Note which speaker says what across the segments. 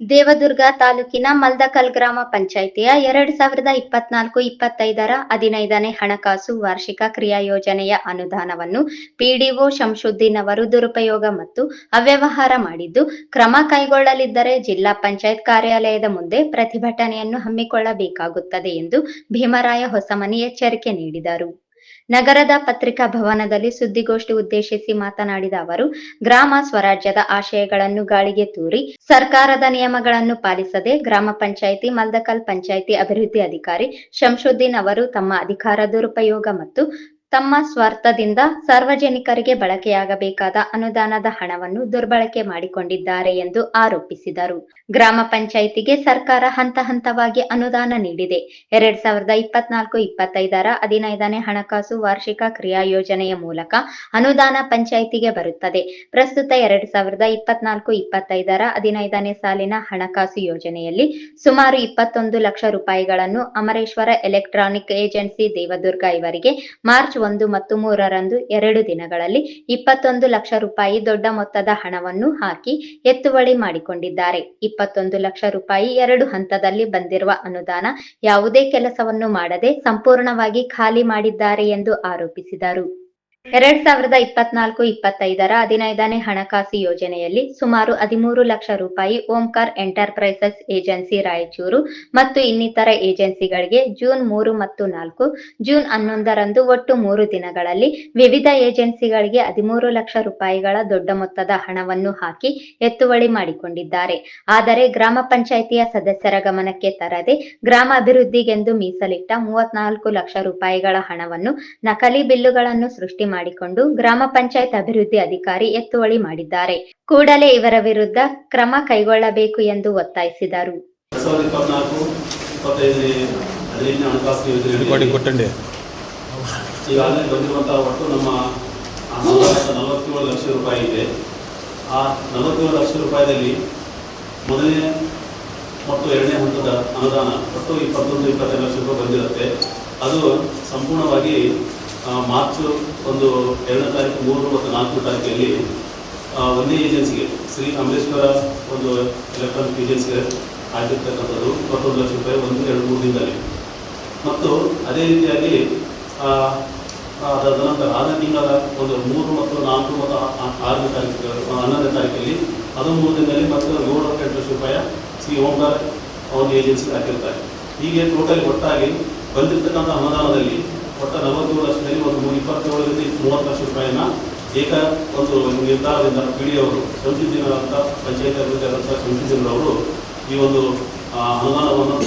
Speaker 1: Devadurga ತಾಲೂಕಿನ ಮಲ್ದಕಲ್ ಗ್ರಾಮ ಪಂಚಾಯಿತಿಯ ಎರಡ್ ಸಾವಿರದ ಇಪ್ಪತ್ನಾಲ್ಕು ಇಪ್ಪತ್ತೈದರ ಹದಿನೈದನೇ ಹಣಕಾಸು ವಾರ್ಷಿಕ ಕ್ರಿಯಾ ಯೋಜನೆಯ ಅನುದಾನವನ್ನು ಪಿಡಿಒ ಶಂಶುದ್ದೀನ್ ಅವರು ದುರುಪಯೋಗ ಮತ್ತು ಅವ್ಯವಹಾರ ಮಾಡಿದ್ದು, ಕ್ರಮ ಕೈಗೊಳ್ಳಲಿದ್ದರೆ ಜಿಲ್ಲಾ ಪಂಚಾಯತ್ ಕಾರ್ಯಾಲಯದ ಮುಂದೆ ಪ್ರತಿಭಟನೆಯನ್ನು ಹಮ್ಮಿಕೊಳ್ಳಬೇಕಾಗುತ್ತದೆ ಎಂದು ಭೀಮರಾಯ ಹೊಸಮನಿ ಎಚ್ಚರಿಕೆ ನೀಡಿದರು. ನಗರದ ಪತ್ರಿಕಾ ಭವನದಲ್ಲಿ ಸುದ್ದಿಗೋಷ್ಠಿ ಉದ್ದೇಶಿಸಿ ಮಾತನಾಡಿದ ಅವರು, ಗ್ರಾಮ ಸ್ವರಾಜ್ಯದ ಆಶಯಗಳನ್ನು ಗಾಳಿಗೆ ತೂರಿ, ಸರ್ಕಾರದ ನಿಯಮಗಳನ್ನು ಪಾಲಿಸದೆ ಗ್ರಾಮ ಪಂಚಾಯಿತಿ, ಮಲ್ದಕಲ್ ಪಂಚಾಯಿತಿ ಅಭಿವೃದ್ಧಿ ಅಧಿಕಾರಿ ಶಂಶುದ್ದೀನ್ ಅವರು ತಮ್ಮ ಅಧಿಕಾರ ದುರುಪಯೋಗ ಮತ್ತು ತಮ್ಮ ಸ್ವಾರ್ಥದಿಂದ ಸಾರ್ವಜನಿಕರಿಗೆ ಬಳಕೆಯಾಗಬೇಕಾದ ಅನುದಾನದ ಹಣವನ್ನು ದುರ್ಬಳಕೆ ಮಾಡಿಕೊಂಡಿದ್ದಾರೆ ಎಂದು ಆರೋಪಿಸಿದರು. ಗ್ರಾಮ ಪಂಚಾಯಿತಿಗೆ ಸರ್ಕಾರ ಹಂತ ಹಂತವಾಗಿ ಅನುದಾನ ನೀಡಿದೆ. ಎರಡ್ ಸಾವಿರದ ಇಪ್ಪತ್ನಾಲ್ಕು ಇಪ್ಪತ್ತೈದರ ಹದಿನೈದನೇ ಹಣಕಾಸು ವಾರ್ಷಿಕ ಕ್ರಿಯಾ ಯೋಜನೆಯ ಮೂಲಕ ಅನುದಾನ ಪಂಚಾಯಿತಿಗೆ ಬರುತ್ತದೆ. ಪ್ರಸ್ತುತ ಎರಡ್ ಸಾವಿರದ ಇಪ್ಪತ್ನಾಲ್ಕು ಇಪ್ಪತ್ತೈದರ ಹದಿನೈದನೇ ಸಾಲಿನ ಹಣಕಾಸು ಯೋಜನೆಯಲ್ಲಿ ಸುಮಾರು ಇಪ್ಪತ್ತೊಂದು ಲಕ್ಷ ರೂಪಾಯಿಗಳನ್ನು ಅಮರೇಶ್ವರ ಎಲೆಕ್ಟ್ರಾನಿಕ್ ಏಜೆನ್ಸಿ ದೇವದುರ್ಗ ಇವರಿಗೆ ಮಾರ್ಚ್ ಒಂದು ಮತ್ತು ಮೂರರಂದು ಎರಡು ದಿನಗಳಲ್ಲಿ ಇಪ್ಪತ್ತೊಂದು ಲಕ್ಷ ರೂಪಾಯಿ ದೊಡ್ಡ ಮೊತ್ತದ ಹಣವನ್ನು ಹಾಕಿ ಎತ್ತುವಳಿ ಮಾಡಿಕೊಂಡಿದ್ದಾರೆ. ಇಪ್ಪತ್ತೊಂದು ಲಕ್ಷ ರೂಪಾಯಿ ಎರಡು ಹಂತದಲ್ಲಿ ಬಂದಿರುವ ಅನುದಾನ ಯಾವುದೇ ಕೆಲಸವನ್ನು ಮಾಡದೆ ಸಂಪೂರ್ಣವಾಗಿ ಖಾಲಿ ಮಾಡಿದ್ದಾರೆ ಎಂದು ಆರೋಪಿಸಿದರು. ಎರಡ್ ಸಾವಿರದ ಇಪ್ಪತ್ನಾಲ್ಕು, ಇಪ್ಪತ್ತೈದರ ಹದಿನೈದನೇ ಹಣಕಾಸು ಯೋಜನೆಯಲ್ಲಿ ಸುಮಾರು ಹದಿಮೂರು ಲಕ್ಷ ರೂಪಾಯಿ ಓಂಕಾರ್ ಎಂಟರ್ಪ್ರೈಸಸ್ ಏಜೆನ್ಸಿ ರಾಯಚೂರು ಮತ್ತು ಇನ್ನಿತರ ಏಜೆನ್ಸಿಗಳಿಗೆ ಜೂನ್ ಮೂರು ಮತ್ತು ನಾಲ್ಕು, ಜೂನ್ ಹನ್ನೊಂದರಂದು ಒಟ್ಟು ಮೂರು ದಿನಗಳಲ್ಲಿ ವಿವಿಧ ಏಜೆನ್ಸಿಗಳಿಗೆ ಹದಿಮೂರು ಲಕ್ಷ ರೂಪಾಯಿಗಳ ದೊಡ್ಡ ಮೊತ್ತದ ಹಣವನ್ನು ಹಾಕಿ ಎತ್ತುವಳಿ ಮಾಡಿಕೊಂಡಿದ್ದಾರೆ. ಆದರೆ ಗ್ರಾಮ ಪಂಚಾಯಿತಿಯ ಸದಸ್ಯರ ಗಮನಕ್ಕೆ ತರದೆ ಗ್ರಾಮ ಅಭಿವೃದ್ಧಿಗೆಂದು ಮೀಸಲಿಟ್ಟ ಮೂವತ್ನಾಲ್ಕು ಲಕ್ಷ ರೂಪಾಯಿಗಳ ಹಣವನ್ನು ನಕಲಿ ಬಿಲ್ಲುಗಳನ್ನು ಸೃಷ್ಟಿ ಮಾಡಿಕೊಂಡು ಗ್ರಾಮ ಪಂಚಾಯತ್ ಅಭಿವೃದ್ಧಿ ಅಧಿಕಾರಿ ಎತ್ತುವಳಿ ಮಾಡಿದ್ದಾರೆ. ಕೂಡಲೇ ಇವರ ವಿರುದ್ಧ ಕ್ರಮ ಕೈಗೊಳ್ಳಬೇಕು ಎಂದು ಒತ್ತಾಯಿಸಿದರು.
Speaker 2: ಈಗಾಗಲೇ ಬಂದಿರುವಂತಹ ಒಟ್ಟು ನಮ್ಮ ನಲವತ್ತೇಳು ಲಕ್ಷ ರೂಪಾಯಿ ಇದೆ. ಆ ನಲವತ್ತೇಳು ಲಕ್ಷ ರೂಪಾಯಿದಲ್ಲಿ ಮೊದಲನೇ ಮತ್ತು ಎರಡನೇ ಹಂತದ ಅನುದಾನ ಒಟ್ಟು ಇಪ್ಪತ್ತೊಂದು ಇಪ್ಪತ್ತೈದು ಲಕ್ಷ ರೂಪಾಯಿ ಬಂದಿರುತ್ತೆ. ಅದು ಸಂಪೂರ್ಣವಾಗಿ ಮಾರ್ಚ್ ಒಂದು ಎರಡನೇ ತಾರೀಕು, ಮೂರು ಮತ್ತು ನಾಲ್ಕನೇ ತಾರೀಕಲ್ಲಿ ಒಂದೇ ಏಜೆನ್ಸಿಗೆ ಶ್ರೀ ಅಮರೇಶ್ವರ ಒಂದು ಎಲೆಕ್ಟ್ರಾನಿಕ್ ಏಜೆನ್ಸಿಗೆ ಆಗಿರ್ತಕ್ಕಂಥದ್ದು ಇಪ್ಪತ್ತೊಂದು ಲಕ್ಷ ರೂಪಾಯಿ ಒಂದು, ಎರಡು, ಮೂರು ದಿನದಲ್ಲಿ. ಮತ್ತು ಅದೇ ರೀತಿಯಾಗಿ ಅದಾದ ನಂತರ ಆದ ತಿಂಗಳ ಒಂದು ಮೂರು ಮತ್ತು ನಾಲ್ಕು ಮತ್ತು ಆರನೇ ತಾರೀಕು ಹನ್ನೊಂದನೇ ತಾರೀಕಲ್ಲಿ, ಅದು ಮೂರು ದಿನದಲ್ಲಿ ಮತ್ತು ಏಳು ಎಂಟು ಲಕ್ಷ ರೂಪಾಯಿ ಶ್ರೀ ಓಂಕಾರ ಒಂದು ಏಜೆನ್ಸಿಗೆ ಹಾಕಿರ್ತಾರೆ. ಹೀಗೆ ಟೋಟಲ್ ಒಟ್ಟಾಗಿ ಬಂದಿರತಕ್ಕಂಥ ಅನುದಾನದಲ್ಲಿ ಒಟ್ಟು ನಲವತ್ತೇಳು ಲಕ್ಷದಲ್ಲಿ ಒಂದು ನೂರ ಇಪ್ಪತ್ತೇಳರಿಂದ ಮೂವತ್ತು ಲಕ್ಷ ರೂಪಾಯಿನ ಏಕ ಒಂದು ನಿರ್ಧಾರದಿಂದ ಪಿ ಡಿ ಅವರು ಅಂತ ಪಂಚಾಯತ್ ಅಭಿವೃದ್ಧಿ ಆದಂಥ ಸಂಶುದ್ದೀನ್ ಅವರು ಈ ಒಂದು ಅನುದಾನವನ್ನು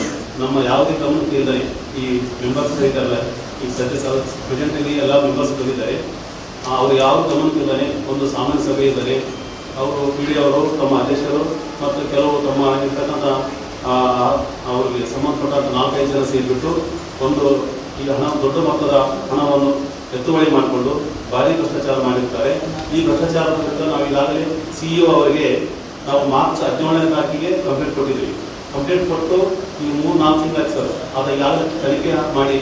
Speaker 2: ನಮ್ಮ ಯಾವುದೇ ಗಮನಕ್ಕೆ ಇಲ್ಲದೆ ಈ ಮೆಂಬರ್ಸ್ ಇದ್ದಾರೆ ಈ ಸದಸ್ಯ ಪ್ರೆಸೆಂಟಾಗಿ ಎಲ್ಲ ಮೆಂಬರ್ಸ್ ಬಂದಿದ್ದಾರೆ ಅವರು ಯಾವ ಗಮನಕ್ಕೆ ಇಲ್ಲದೆ ಒಂದು ಸಾಮಾನ್ಯ ಸಭೆ ಇದ್ದರೆ ಅವರು ಪಿ ಡಿ ಅವರು ತಮ್ಮ ಅಧ್ಯಕ್ಷರು ಮತ್ತು ಕೆಲವು ತಮ್ಮ ಆಗಿರ್ತಕ್ಕಂಥ ಅವರಿಗೆ ಸಂಬಂಧಪಟ್ಟ ನಾಲ್ಕೈದು ಜನ ಸೇರಿಬಿಟ್ಟು ಒಂದು ಈಗ ಹಣ, ದೊಡ್ಡ ಮೊತ್ತದ ಹಣವನ್ನು ಎತ್ತುವಳಿ ಮಾಡಿಕೊಂಡು ಭಾರಿ ಭ್ರಷ್ಟಾಚಾರ ಮಾಡಿರ್ತಾರೆ. ಈ ಭ್ರಷ್ಟಾಚಾರದ ವಿರುದ್ಧ ನಾವು ಈಗಾಗಲೇ ಸಿಇಒ ಅವರಿಗೆ ನಾವು ಮಾರ್ಚ್ ಹದಿನೇಳನೇ ತಾರೀಕಿಗೆ ಕಂಪ್ಲೇಂಟ್ ಕೊಟ್ಟಿದ್ದೀವಿ. ಕಂಪ್ಲೇಂಟ್ ಕೊಟ್ಟು ಈ ಮೂರು ನಾಲ್ಕು ತಿಂಗಳಾಯ್ತು ಸರ್ ಅದು ಈಗಾಗಲೇ ತನಿಖೆ ಮಾಡಿ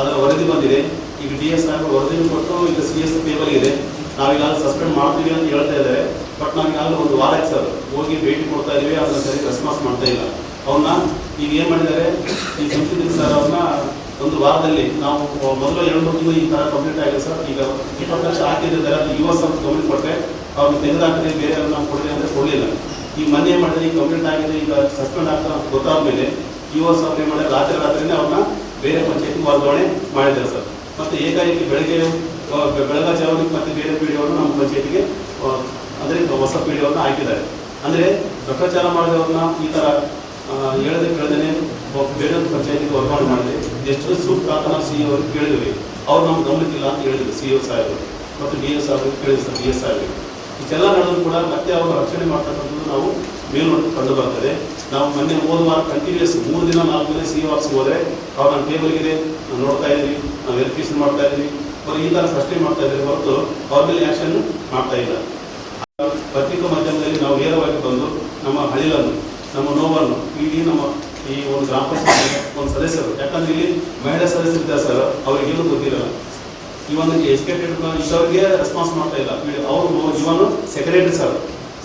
Speaker 2: ಅದರ ವರದಿ ಬಂದಿದೆ. ಈಗ ಡಿ ಎಸ್ ಆರ್ ವರದಿಯನ್ನು ಕೊಟ್ಟು ಈಗ ಸಿ ಎಸ್ ಟೇಬಲ್ ಇದೆ. ನಾವೀಗಾಗಲೇ ಸಸ್ಪೆಂಡ್ ಮಾಡ್ತೀವಿ ಅಂತ ಹೇಳ್ತಾ ಇದ್ದಾರೆ. ಬಟ್ ನಾವು ಈಗಾಗಲೇ ಒಂದು ವಾರ ಆಯ್ತು ಸರ್ ಹೋಗಿ ಭೇಟಿ ಕೊಡ್ತಾ ಇದೀವಿ, ಅದನ್ನ ಸರಿ ರೆಸ್ಪಾನ್ಸ್ ಮಾಡ್ತಾ ಇಲ್ಲ. ಅವ್ರನ್ನ ಈಗ ಏನು ಮಾಡಿದ್ದಾರೆ? ಈ ಸಂಶೋಧನೆ ಸರ್ ಅವ್ರನ್ನ ಒಂದು ವಾರದಲ್ಲಿ ನಾವು ಮೊದಲು ಎರಡು ತಿಂಗಳು ಈ ಥರ ಕಂಪ್ಲೀಟ್ ಆಗಿದೆ ಸರ್. ಈಗ ಇಪ್ಪತ್ತು ಲಕ್ಷ ಹಾಕಿದ್ರೆ ಅದು ಯುವ ಸರ್ ಗಮನ ಕೊಟ್ಟರೆ ಅವ್ರಿಗೆ ತೆಗೆದಾಕಿದ್ರೆ ಬೇರೆ ನಾವು ಕೊಡಲಿ ಅಂದರೆ ಕೊಡಲಿಲ್ಲ. ಈಗ ಮೊನ್ನೆ ಮಾಡಿದ್ರೆ ಈಗ ಕಂಪ್ಲೀಟ್ ಆಗಿದೆ ಈಗ ಸಸ್ಪೆಂಡ್ ಆಗ್ತಾ ಗೊತ್ತಾದ ಮೇಲೆ ಯುವ ಏನು ಮಾಡಿದ್ರೆ ರಾತ್ರಿ ರಾತ್ರಿನೇ ಅವ್ರನ್ನ ಬೇರೆ ಪಂಚಾಯತ್ ವರ್ಗಾವಣೆ ಮಾಡಿದ್ದಾರೆ ಸರ್. ಮತ್ತೆ ಏಕಾಏಕಿ ಬೆಳಗ್ಗೆ ಬೆಳಗ ಬೆಳಗಾಚಾವರಿಗೆ ಮತ್ತೆ ಬೇರೆ ಪೀಳಿಗೆಯವರು ನಮ್ಮ ಪಂಚಾಯತಿಗೆ ಅಂದರೆ ಹೊಸ ಪೀಳಿಗೆಯವ್ರನ್ನ ಹಾಕಿದ್ದಾರೆ. ಅಂದ್ರೆ ಭ್ರಷ್ಟಾಚಾರ ಮಾಡಿದವ್ರನ್ನ ಈ ಆ, ಹೇಳದೆ ಒಬ್ಬ ಬೇರೆ ಪಂಚಾಯತಿಗೆ ವರ್ಗಾವಣೆ ಮಾಡಿದೆ. ಎಷ್ಟು ಸೂಕ್ತ ಅಂತ ನಾವು ಸಿ ಅವ್ರಿಗೆ ಕೇಳಿದ್ವಿ. ಅವ್ರು ನಮ್ಗೆ ಗಮನಕ್ಕಿಲ್ಲ ಅಂತ ಹೇಳಿದ್ರು ಸಿ ಒ ಸಾಹೇಬರು. ಮತ್ತು ಡಿ ಎಸ್ ಅವ್ರಿಗೆ ಕೇಳಿದ್ರು ಸರ್, ಡಿ ಎಸ್ ಆಗಲಿ ಇಷ್ಟೆಲ್ಲ ನಡೆದ್ರು ಕೂಡ ಮತ್ತೆ ಅವರು ರಕ್ಷಣೆ ಮಾಡ್ತಕ್ಕಂಥದ್ದು ನಾವು ಮೇಲ್ನೋಟ ಕಂಡು ಬರ್ತದೆ. ನಾವು ಮೊನ್ನೆ ಹೋದ ವಾರ ಕಂಟಿನ್ಯೂಸ್ ಮೂರು ದಿನ, ನಾಲ್ಕು ದಿನ ಸಿ ಆಫೀಸ್ಗೆ ಹೋದರೆ ಅವ್ರು ನಮ್ಮ ಟೇಬಲ್ ಇದೆ ನಾವು ನೋಡ್ತಾ ಇದ್ದೀವಿ, ನಾವು ವೆರಿಫಿಕೇಶನ್ ಮಾಡ್ತಾ ಇದ್ದೀವಿ. ಅವರು ಈ ಥರ ಮಾಡ್ತಾ ಇದ್ದಾರೆ ಹೊರತು ಅವ್ರ ಮೇಲೆ ಆ್ಯಕ್ಷನ್ ಮಾಡ್ತಾ ಇಲ್ಲ. ಪತ್ರಿಕಾ ಮಾಧ್ಯಮದಲ್ಲಿ ನಾವು ನೇರವಾಗಿ ಬಂದು ನಮ್ಮ ಹಳಿಲನ್ನು, ನಮ್ಮ ನೋವನ್ನು, ಇಡೀ ನಮ್ಮ ಈ ಒಂದು ಗ್ರಾಮ ಪಂಚಾಯತ್ ಒಂದು ಸದಸ್ಯರು. ಯಾಕಂದ್ರೆ ಇಲ್ಲಿ ಮಹಿಳಾ ಸದಸ್ಯರಿದ್ದಾರೆ ಸರ್ ಅವರಿಗೇನು ಗೊತ್ತಿರಲ್ಲ. ಈ ಒಂದು ಎಜುಕೇಟೆಡ್ ಇದ್ದವ್ರಿಗೆ ರೆಸ್ಪಾನ್ಸ್ ಮಾಡ್ತಾ ಇಲ್ಲ. ಅವರು ಇವನು ಸೆಕ್ರೆಟರಿ ಸರ್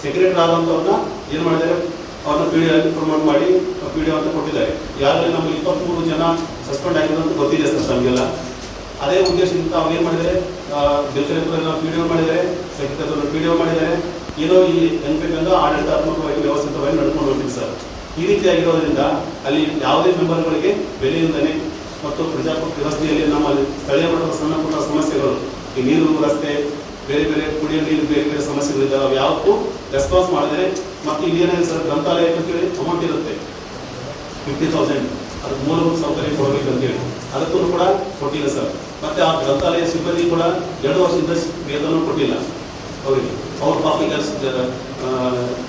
Speaker 2: ಸೆಕ್ರೆಟರಿ ಆದಂಥವ್ರನ್ನ ಏನು ಮಾಡಿದ್ದಾರೆ? ಅವ್ರನ್ನ ಪಿ ಡಿ ಪ್ರಮೋಟ್ ಮಾಡಿ ಪಿ ಡಿ ಅಂತ ಕೊಟ್ಟಿದ್ದಾರೆ. ಯಾರಲ್ಲಿ ನಮಗೆ ಇಪ್ಪತ್ತ್ಮೂರು ಜನ ಸಸ್ಪೆಂಡ್ ಆಗಿದೆ ಅಂತ ಗೊತ್ತಿದೆ ಸರ್ ನಮಗೆಲ್ಲ. ಅದೇ ಉದ್ದೇಶದಿಂದ ಅವ್ರು ಏನು ಮಾಡಿದ್ದಾರೆ? Bill collector P D O ಮಾಡಿದ್ದಾರೆ ಸೆಕ್ರೆಟರಿ ಪಿ ಡಿ ಒ ಮಾಡಿದ್ದಾರೆ. ಏನೋ ಈ ಎನ್ಬೇಕಂದ್ರೆ ಆಡಳಿತಾತ್ಮಕವಾಗಿ ವ್ಯವಸ್ಥಿತವಾಗಿ ನಡ್ಕೊಂಡು ಹೋಗ್ತೀವಿ ಸರ್. ಈ ರೀತಿಯಾಗಿರೋದ್ರಿಂದ ಅಲ್ಲಿ ಯಾವುದೇ ಮೆಂಬರ್ಗಳಿಗೆ ಬೆಲೆಯಿಂದಲೇ ಮತ್ತು ಪ್ರಜಾಪ್ರಭುತ್ವ ವ್ಯವಸ್ಥೆಯಲ್ಲಿ ನಮ್ಮ ಸ್ಥಳೀಯ ಮಟ್ಟದ ಸಣ್ಣ ಪುಟ್ಟ ಸಮಸ್ಯೆಗಳು ಈ ನೀರು ರಸ್ತೆ ಬೇರೆ ಬೇರೆ ಕುಡಿಯೋ ನೀರು ಬೇರೆ ಬೇರೆ ಸಮಸ್ಯೆಗಳಿದ್ದಾವೆ ಅವು ಯಾವಕ್ಕೂ ರೆಸ್ಪಾನ್ಸ್ ಮಾಡಿದರೆ ಮತ್ತು ಇಲ್ಲಿ ಏನಾಗಿದೆ ಸರ್ ಗ್ರಂಥಾಲಯಕ್ಕೆ ಅಂತೇಳಿ ಅಮೌಂಟ್ ಇರುತ್ತೆ. ಫಿಫ್ಟಿ ತೌಸಂಡ್ ಅದು ಮೂಲಭೂತ ಸೌಕರ್ಯ ಕೊಡಬೇಕು ಅಂತೇಳಿ ಅದಕ್ಕೂ ಕೂಡ ಕೊಟ್ಟಿಲ್ಲ ಸರ್. ಮತ್ತು ಆ ಗ್ರಂಥಾಲಯ ಸಿಬ್ಬಂದಿ ಕೂಡ ಎರಡು ವರ್ಷದಿಂದ ವೇತನ ಕೊಟ್ಟಿಲ್ಲ. ಅವರಿಗೆ. ಅವ್ರ ಪಾಪ ಈಗ ಸ- ಆ,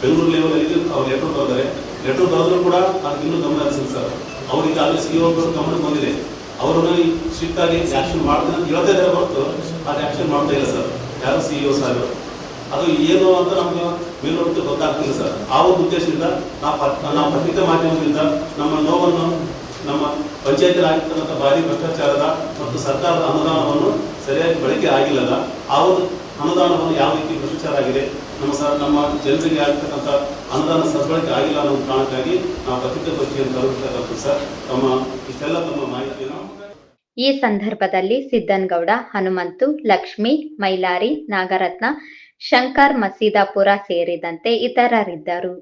Speaker 2: ಬೆಂಗಳೂರು ಲೆವೆಲಲ್ಲಿ ಅವ್ರು ಲೆಟರ್ ಬರೆದಾರೆ ಲೆಟರ್ ಬರೆದ್ರು ಕೂಡ ನಾನು ಇನ್ನೂ ಗಮನ ಹರಿಸಿಲ್ಲ ಸರ್. ಅವರಿಗೆ ಅಲ್ಲಿ ಸಿ ಒಬ್ಬರು ಗಮನಕ್ಕೆ ಬಂದಿದೆ. ಅವರನ್ನು ಸ್ಟ್ರಿಕ್ಟ್ ಆಗಿ ಆಕ್ಷನ್ ಮಾಡ್ತೀನಿ ಅಂತ ಹೇಳ್ತಾ ಇದ್ದಾರೆ ಹೊರತು ಅದು ಆಕ್ಷನ್ ಮಾಡ್ತಾ ಇಲ್ಲ ಸರ್. ಯಾರು ಸಿ ಇ ಸರ್? ಅದು ಏನು ಅಂತ ನಮಗೆ ಮೇಲ್ನೋಟಕ್ಕೆ ಗೊತ್ತಾಗ್ತಿಲ್ಲ ಸರ್. ಆ ಒಂದು ಉದ್ದೇಶದಿಂದ ನಾವು ನಾವು ಪತ್ರಿಕಾ ಮಾಧ್ಯಮದಿಂದ ನಮ್ಮ ನೋವನ್ನು ನಮ್ಮ ಪಂಚಾಯತ್ ಆಗಿರ್ತಕ್ಕಂಥ ಭಾರಿ ಭ್ರಷ್ಟಾಚಾರದ ಮತ್ತು ಸರ್ಕಾರದ ಅನುದಾನವನ್ನು ಸರಿಯಾಗಿ ಬಳಕೆ ಆಗಿಲ್ಲದ ಆ ಒಂದು ಅನುದಾನವನ್ನು ಯಾವ ರೀತಿ ಭ್ರಷ್ಟಾಚಾರ ಆಗಿದೆ, ನಮ್ಮ ಸರ್, ನಮ್ಮ ಜನರಿಗೆ ಆಗ್ತಕ್ಕಂಥ ಅನುದಾನ ಸದ್ಬಳಕೆ ಆಗಿಲ್ಲ ಅನ್ನೋ ಕಾರಣಕ್ಕಾಗಿ ನಾವು ಪತ್ರಿಕಾಗೋಷ್ಠಿಯನ್ನು ತರುತ್ತಕ್ಕಂಥ ಸರ್. ತಮ್ಮ, ಇಷ್ಟೆಲ್ಲ ತಮ್ಮ ಮಾಹಿತಿಯನ್ನು
Speaker 1: ಈ ಸಂದರ್ಭದಲ್ಲಿ ಸಿದ್ದನ್ಗೌಡ, ಹನುಮಂತು, ಲಕ್ಷ್ಮಿ, ಮೈಲಾರಿ, ನಾಗರತ್ನ, ಶಂಕರ್, ಮಸೀದಾಪುರ ಸೇರಿದಂತೆ ಇತರರಿದ್ದರು.